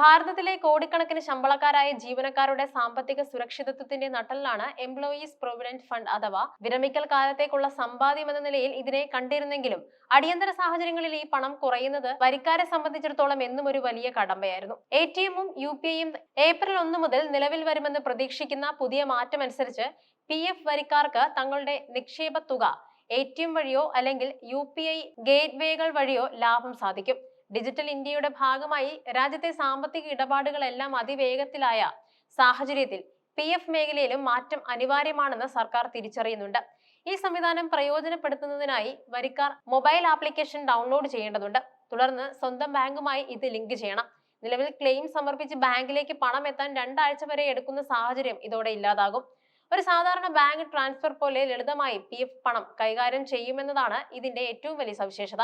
ഭാരതത്തിലെ കോടിക്കണക്കിന് ശമ്പളക്കാരായ ജീവനക്കാരുടെ സാമ്പത്തിക സുരക്ഷിതത്വത്തിന്റെ നട്ടലിലാണ് എംപ്ലോയീസ് പ്രൊവിഡന്റ് ഫണ്ട് അഥവാ വിരമിക്കൽ കാലത്തേക്കുള്ള സമ്പാദ്യം എന്ന നിലയിൽ ഇതിനെ കണ്ടിരുന്നെങ്കിലും അടിയന്തര സാഹചര്യങ്ങളിൽ ഈ പണം കുറയുന്നത് വരിക്കാരെ സംബന്ധിച്ചിടത്തോളം എന്നും ഒരു വലിയ കടമ്പയായിരുന്നു. എ ടി എമ്മും യു പി ഐയും ഏപ്രിൽ ഒന്ന് മുതൽ നിലവിൽ വരുമെന്ന് പ്രതീക്ഷിക്കുന്ന പുതിയ മാറ്റമനുസരിച്ച് പി എഫ് വരിക്കാർക്ക് തങ്ങളുടെ നിക്ഷേപ തുക എ ടി എം വഴിയോ അല്ലെങ്കിൽ യു പി ഐ ഗേറ്റ് വേകൾ വഴിയോ ലാഭം സാധിക്കും. ഡിജിറ്റൽ ഇന്ത്യയുടെ ഭാഗമായി രാജ്യത്തെ സാമ്പത്തിക ഇടപാടുകളെല്ലാം അതിവേഗത്തിലായ സാഹചര്യത്തിൽ പി എഫ് മേഖലയിലും മാറ്റം അനിവാര്യമാണെന്ന് സർക്കാർ തിരിച്ചറിയുന്നുണ്ട്. ഈ സംവിധാനം പ്രയോജനപ്പെടുത്തുന്നതിനായി വരിക്കാർ മൊബൈൽ ആപ്ലിക്കേഷൻ ഡൗൺലോഡ് ചെയ്യേണ്ടതുണ്ട്. തുടർന്ന് സ്വന്തം ബാങ്കുമായി ഇത് ലിങ്ക് ചെയ്യണം. നിലവിൽ ക്ലെയിം സമർപ്പിച്ച് ബാങ്കിലേക്ക് പണം എത്താൻ രണ്ടാഴ്ച വരെ എടുക്കുന്ന സാഹചര്യം ഇതോടെ ഇല്ലാതാകും. ഒരു സാധാരണ ബാങ്ക് ട്രാൻസ്ഫർ പോലെ ലളിതമായി പി എഫ് പണം കൈകാര്യം ചെയ്യുമെന്നതാണ് ഇതിന്റെ ഏറ്റവും വലിയ സവിശേഷത.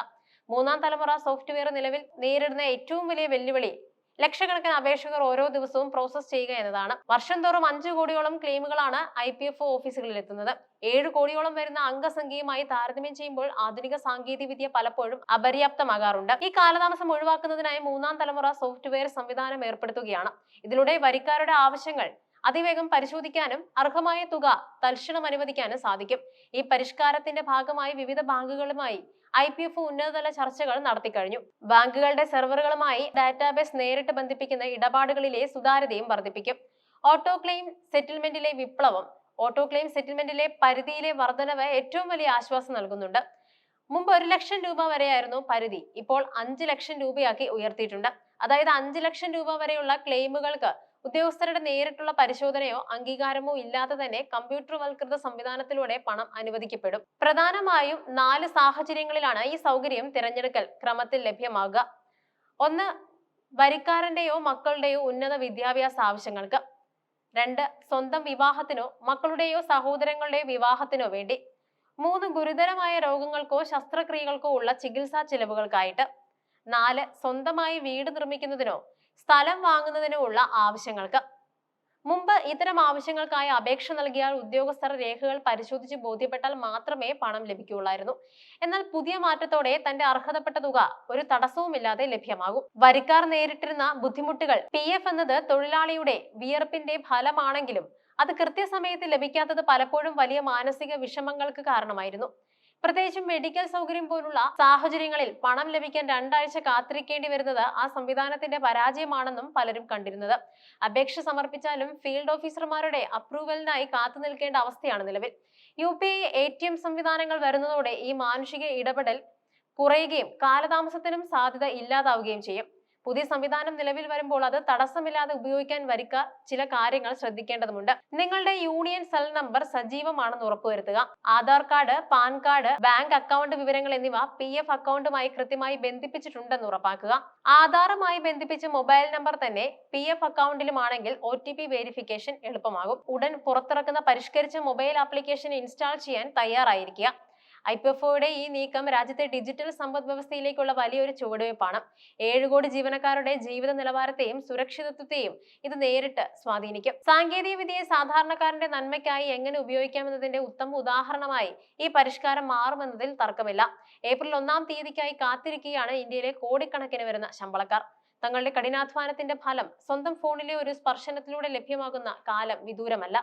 മൂന്നാം തലമുറ സോഫ്റ്റ്വെയർ നിലവിൽ നേരിടുന്ന ഏറ്റവും വലിയ വെല്ലുവിളി ലക്ഷക്കണക്കിന് അപേക്ഷകർ ഓരോ ദിവസവും പ്രോസസ് ചെയ്യുക എന്നതാണ്. വർഷം തോറും അഞ്ചു കോടിയോളം ക്ലെയിമുകളാണ് ഐ പി എഫ് ഓഫീസുകളിൽ എത്തുന്നത്. ഏഴ് കോടിയോളം വരുന്ന അംഗസംഖ്യയുമായി താരതമ്യം ചെയ്യുമ്പോൾ ആധുനിക സാങ്കേതിക വിദ്യ പലപ്പോഴും അപര്യാപ്തമാകാറുണ്ട്. ഈ കാലതാമസം ഒഴിവാക്കുന്നതിനായി മൂന്നാം തലമുറ സോഫ്റ്റ്വെയർ സംവിധാനം ഏർപ്പെടുത്തുകയാണ്. ഇതിലൂടെ വരിക്കാരുടെ ആവശ്യങ്ങൾ അതിവേഗം പരിശോധിക്കാനും അർഹമായ തുക തൽക്ഷണം അനുവദിക്കാനും സാധിക്കും. ഈ പരിഷ്കാരത്തിന്റെ ഭാഗമായി വിവിധ ബാങ്കുകളുമായി ഐ പി എഫ് ഉന്നതതല ചർച്ചകൾ നടത്തിക്കഴിഞ്ഞു. ബാങ്കുകളുടെ സെർവറുകളുമായി ഡാറ്റാബേസ് നേരിട്ട് ബന്ധിപ്പിക്കുന്ന ഇടപാടുകളിലെ സുതാര്യതയും വർദ്ധിപ്പിക്കും. ഓട്ടോ ക്ലെയിം സെറ്റിൽമെന്റിലെ വിപ്ലവം ഓട്ടോ ക്ലെയിം സെറ്റിൽമെന്റിലെ പരിധിയിലെ വർധനവ് ഏറ്റവും വലിയ ആശ്വാസം നൽകുന്നുണ്ട്. മുമ്പ് ഒരു ലക്ഷം രൂപ വരെയായിരുന്നു പരിധി. ഇപ്പോൾ അഞ്ച് ലക്ഷം രൂപയാക്കി ഉയർത്തിയിട്ടുണ്ട്. അതായത് അഞ്ച് ലക്ഷം രൂപ വരെയുള്ള ക്ലെയിമുകൾക്ക് ഉദ്യോഗസ്ഥരുടെ നേരിട്ടുള്ള പരിശോധനയോ അംഗീകാരമോ ഇല്ലാതെ തന്നെ കമ്പ്യൂട്ടർവൽകൃത സംവിധാനത്തിലൂടെ പണം അനുവദിക്കപ്പെടും. പ്രധാനമായും നാല് സാഹചര്യങ്ങളിലാണ് ഈ സൗകര്യം തിരഞ്ഞെടുക്കൽ ക്രമത്തിൽ ലഭ്യമാകുക. ഒന്ന് വരിക്കാരന്റെയോ മക്കളുടെയോ ഉന്നത വിദ്യാഭ്യാസ ആവശ്യങ്ങൾക്ക്. രണ്ട് സ്വന്തം വിവാഹത്തിനോ മക്കളുടെയോ സഹോദരങ്ങളുടെയോ വിവാഹത്തിനോ വേണ്ടി. മൂന്ന് ഗുരുതരമായ രോഗങ്ങൾക്കോ ശസ്ത്രക്രിയകൾക്കോ ഉള്ള ചികിത്സാ ചിലവുകൾക്കായിട്ട്. നാല് സ്വന്തമായി വീട് നിർമ്മിക്കുന്നതിനോ സ്ഥലം വാങ്ങുന്നതിനുള്ള ആവശ്യങ്ങൾക്ക്. മുമ്പ് ഇത്തരം ആവശ്യങ്ങൾക്കായി അപേക്ഷ നൽകിയാൽ ഉദ്യോഗസ്ഥർ രേഖകൾ പരിശോധിച്ച് ബോധ്യപ്പെട്ടാൽ മാത്രമേ പണം ലഭിക്കുകയുള്ളായിരുന്നു. എന്നാൽ പുതിയ മാറ്റത്തോടെ തന്റെ അർഹതപ്പെട്ട തുക ഒരു തടസ്സവുമില്ലാതെ ലഭ്യമാകും. വരിക്കാർ നേരിട്ടിരുന്ന ബുദ്ധിമുട്ടുകൾ പി എന്നത് തൊഴിലാളിയുടെ വിയർപ്പിന്റെ ഫലമാണെങ്കിലും അത് കൃത്യസമയത്ത് ലഭിക്കാത്തത് പലപ്പോഴും വലിയ മാനസിക വിഷമങ്ങൾക്ക് കാരണമായിരുന്നു. പ്രത്യേകിച്ചും മെഡിക്കൽ സൗകര്യം പോലുള്ള സാഹചര്യങ്ങളിൽ പണം ലഭിക്കാൻ രണ്ടാഴ്ച കാത്തിരിക്കേണ്ടി വരുന്നത് ആ സംവിധാനത്തിന്റെ പരാജയമാണെന്നും പലരും കണ്ടിരുന്നത്. അപേക്ഷ സമർപ്പിച്ചാലും ഫീൽഡ് ഓഫീസർമാരുടെ അപ്രൂവലിനായി കാത്തു നിൽക്കേണ്ട അവസ്ഥയാണ് നിലവിൽ. U P I A T M സംവിധാനങ്ങൾ വരുന്നതോടെ ഈ മാനുഷിക ഇടപെടൽ കുറയുകയും കാലതാമസത്തിനും സാധ്യത ഇല്ലാതാവുകയും ചെയ്യും. പുതിയ സംവിധാനം നിലവിൽ വരുമ്പോൾ അത് തടസ്സമില്ലാതെ ഉപയോഗിക്കാൻ വരിക ചില കാര്യങ്ങൾ ശ്രദ്ധിക്കേണ്ടതുണ്ട് നിങ്ങളുടെ യൂണിയൻ സെൽ നമ്പർ സജീവമാണെന്ന് ഉറപ്പുവരുത്തുക. Aadhaar card PAN card bank account വിവരങ്ങൾ എന്നിവ പി എഫ് അക്കൗണ്ടുമായി കൃത്യമായി ബന്ധിപ്പിച്ചിട്ടുണ്ടെന്ന് ഉറപ്പാക്കുക. ആധാറുമായി ബന്ധിപ്പിച്ച മൊബൈൽ നമ്പർ തന്നെ പി എഫ് അക്കൗണ്ടിലുമാണെങ്കിൽ ഒ ടി പി വെരിഫിക്കേഷൻ എളുപ്പമാകും. ഉടൻ പുറത്തിറക്കുന്ന പരിഷ്കരിച്ച മൊബൈൽ ആപ്ലിക്കേഷൻ ഇൻസ്റ്റാൾ ചെയ്യാൻ തയ്യാറായിരിക്കുക. ഐ പി എഫ് ഒയുടെ ഈ നീക്കം രാജ്യത്തെ ഡിജിറ്റൽ സമ്പദ് വ്യവസ്ഥയിലേക്കുള്ള വലിയൊരു ചുവടുവയ്പ്പാണ്. ഏഴ് കോടി ജീവനക്കാരുടെ ജീവിത നിലവാരത്തെയും സുരക്ഷിതത്വത്തെയും ഇത് നേരിട്ട് സ്വാധീനിക്കും. സാങ്കേതിക വിദ്യയെ സാധാരണക്കാരന്റെ നന്മയ്ക്കായി എങ്ങനെ ഉപയോഗിക്കാമെന്നതിന്റെ ഉത്തമ ഉദാഹരണമായി ഈ പരിഷ്കാരം മാറുമെന്നതിൽ തർക്കമില്ല. ഏപ്രിൽ ഒന്നാം തീയതിക്കായി കാത്തിരിക്കുകയാണ് ഇന്ത്യയിലെ കോടിക്കണക്കിന് വരുന്ന ശമ്പളക്കാർ. തങ്ങളുടെ കഠിനാധ്വാനത്തിന്റെ ഫലം സ്വന്തം ഫോണിലെ ഒരു സ്പർശനത്തിലൂടെ ലഭ്യമാകുന്ന കാലം വിദൂരമല്ല.